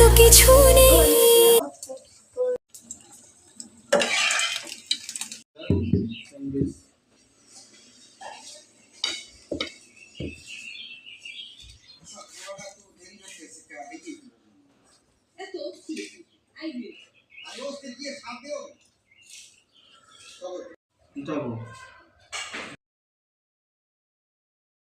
তো কিছু নেই। যাব